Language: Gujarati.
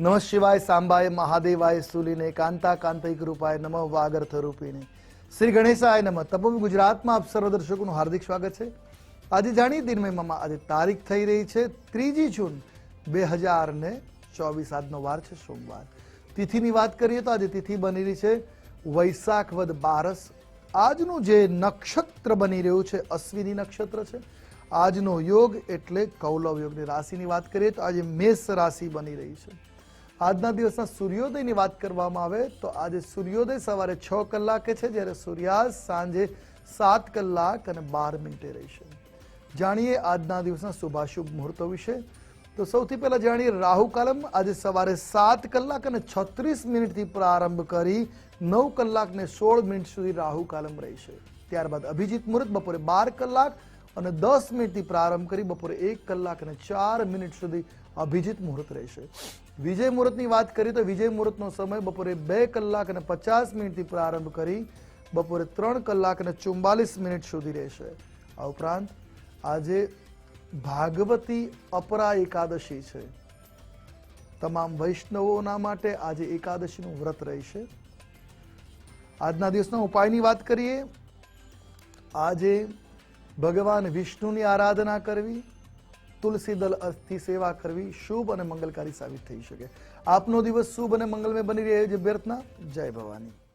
નમઃ શિવાય, સાંબાય, મહાદેવાય, સુલીને, કાંતા, કાંતિક રૂપાય નમઃ, વાગર્થ રૂપીને શ્રી ગણેશાય નમઃ. તપમ ગુજરાતમાં આપ સર્વ દર્શકોનું હાર્દિક સ્વાગત છે. આજે જાણીએ દિનમયમાં આજે તારીખ થઈ રહી છે ત્રીજી જૂન બે હજાર ને ચોવીસ. આજનો વાર છે સોમવાર. તિથિની વાત કરીએ તો આજે તિથિ બની રહી છે વૈશાખ વદ બારસ. આજનું જે નક્ષત્ર બની રહ્યું છે, અશ્વિની નક્ષત્ર છે, આજનો યોગ એટલે કૌલવ યોગની રાશિની વાત કરીએ તો આજે મેષ રાશિ બની રહી છે. આજના દિવસના સૂર્યોદયની વાત કરવામાં આવે તો આજે સૂર્યોદય સવારે છ કલાકે છે, જ્યારે સૂર્યાસ્ત સાંજે સાત કલાક અને બાર મિનિટે રહેશે. જાણીએ આજના દિવસના શુભાશુભ મુહૂર્તો વિશે. તો સૌથી પહેલાં જાણીએ રાહુ કાલમ. આજે સવારે સાત કલાક અને છત્રીસ મિનિટથી પ્રારંભ કરી નવ કલાક ને સોળ મિનિટ સુધી રાહુ કાલમ રહેશે. ત્યારબાદ અભિજીત મુહૂર્ત, બપોરે બાર કલાક અને દસ મિનિટથી પ્રારંભ કરી બપોરે એક કલાક અને ચાર મિનિટ સુધી અભિજીત મુહૂર્ત રહેશે. વિજય મુહૂર્તની વાત કરીએ તો વિજય મુહૂર્તનો સમય બપોરે બે કલાક અને પચાસ મિનિટથી પ્રારંભ કરી બપોરે ત્રણ કલાક અને ચુમ્બાલીસ મિનિટ સુધી રહેશે. આ ઉપરાંત આજે ભાગવતી અપરા એકાદશી છે. તમામ વૈષ્ણવોના માટે આજે એકાદશીનું વ્રત રહેશે. આજના દિવસના ઉપાયની વાત કરીએ. આજે ભગવાન વિષ્ણુની આરાધના કરવી તુલસી દલ અસ્થિ સેવા કરવી શુભ અને મંગલકારી સાબિત થઈ શકે. આપનો દિવસ શુભ અને મંગલમય બની રહે જે અભ્યર્થના. જય ભવાની.